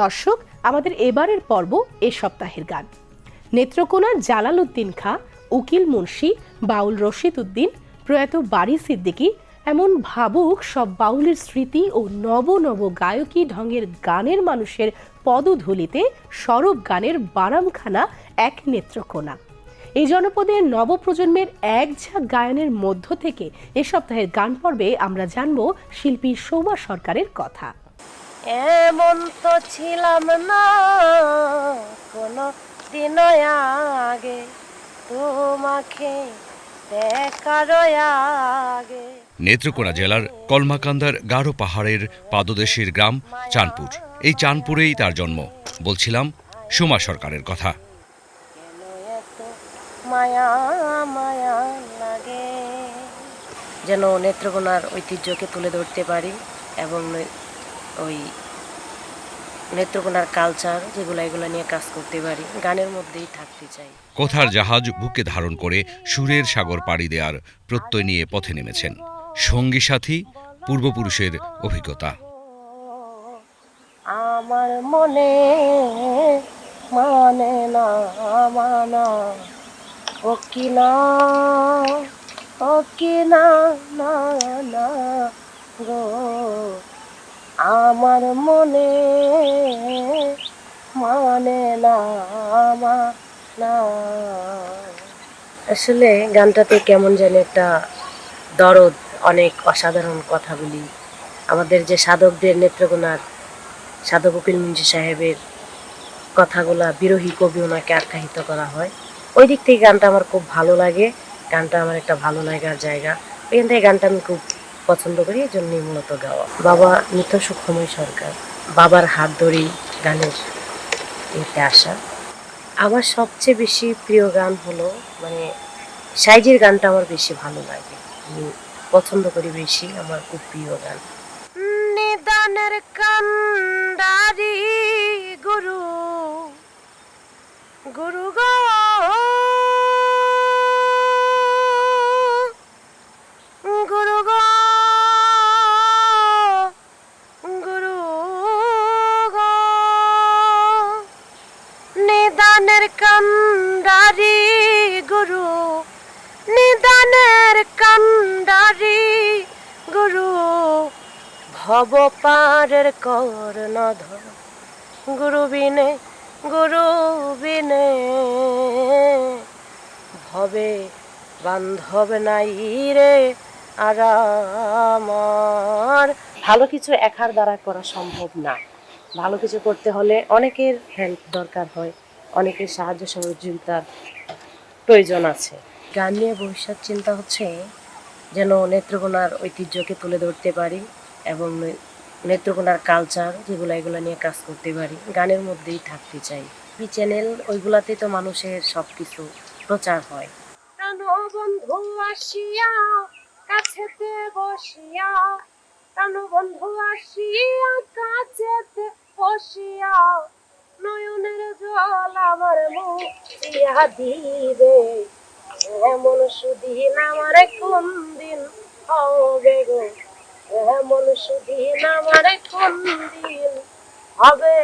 দর্শক, আমাদের এবারের পর্ব এ সপ্তাহের গান। নেত্রকোনার জালাল উদ্দিন খাঁ, উকিল মুন্সি, বাউল রশিদ উদ্দিন, প্রয়াত বাড়ি সিদ্দিকী, এমন ভাবুক সব বাউলের স্মৃতি ও নব নব গায়কী ঢঙের গানের মানুষের পদধূলিতে সরব গানের বারামখানা এক নেত্রকোনা। এই জনপদের নবপ্রজন্মের এক ঝাঁক গায়নের মধ্য থেকে এ সপ্তাহের গান পর্বে আমরা জানব শিল্পী সৌমা সরকারের কথা। এমন তো ছিলাম না কোনো দিন আগে। তোমাকে দেখার আগে। নেত্রকোনা জেলার কলমাকান্দার গাঢ় পাহাড়ের পাদদেশের গ্রাম চাঁদপুর। এই চাঁদপুরেই তার জন্ম বলছিলাম সুমা সরকারের কথা। এত মায়া মায়া লাগে? যেন নেত্রকোনার ঐতিহ্যকে তুলে ধরতে পারি এবং ওই নেত্রকোনার কালচার যেগুলো এগুলো নিয়ে কাজ করতে পারি। গানের মধ্যেই থাকতে চাই। কথার জাহাজ বুকে ধারণ করে সুরের সাগর পাড়ি দেওয়ার প্রত্যয় নিয়ে পথে নেমেছেন। সঙ্গী সাথী পূর্বপুরুষের অভিজ্ঞতা। আমার মনে মানে না মানা। ও কি না ও কি না না না গো। আমার মনে মানে না আসলে গানটাতে কেমন জানি একটা দরদ, অনেক অসাধারণ কথাগুলি। আমাদের যে সাধকদের নেত্রকোনার সাধক উকিল মুন্সি সাহেবের কথাগুলা বিরোহী কবি ওনাকে আখ্যায়িত করা হয়। ওই দিক থেকে গানটা আমার খুব ভালো লাগে। গানটা আমার একটা ভালো লাগার জায়গা। এখান থেকে গানটা আমি খুব পছন্দ করি, এই জন্যই মূলত গাওয়া। বাবা নিত্য সুক্ষময় সরকার। বাবার হাত ধরেই গানের এতে আসা। আমার সবচেয়ে বেশি প্রিয় গান হলো মানে সাইজের গানটা আমার বেশি ভালো লাগে। আমি পছন্দ করি বেশি, আমার খুব প্রিয় গান। নিদানের কান্ডারি নিদানের কান্ডারি গুরু, নিদানের কান্ডারি গুরু, ভব পারের কর্ণধর গুরু বিনে গুরু বিনে ভবে বান্ধব নাই রে আর ভালো কিছু একার দ্বারা করা সম্ভব না। ভালো কিছু করতে হলে অনেকের হেল্প দরকার হয়। অনেকের সাহায্য সহযোগিতার প্রয়োজন আছে। গান নিয়ে ভবিষ্যৎ চিন্তা হচ্ছে যেন নেত্রকোনার ঐতিহ্যকে তুলে ধরতে পারি এবং নেত্রকোনার কালচার যেগুলো এগুলো নিয়ে কাজ করতে পারি, গানের মধ্যেই থাকতে চাই। টিভি চ্যানেল ওইগুলাতে তো মানুষের সব কিছু প্রচার হয়। বন্ধু আসিয়া, কাছেতে বসিয়া কেন বন্ধু আসিয়া বসিয়া, নয়নের জল চিয়া দিবে এমন সুদিন আমার কোন দিন হবে গো? এমন সুদিন আমার কোন দিন হবে?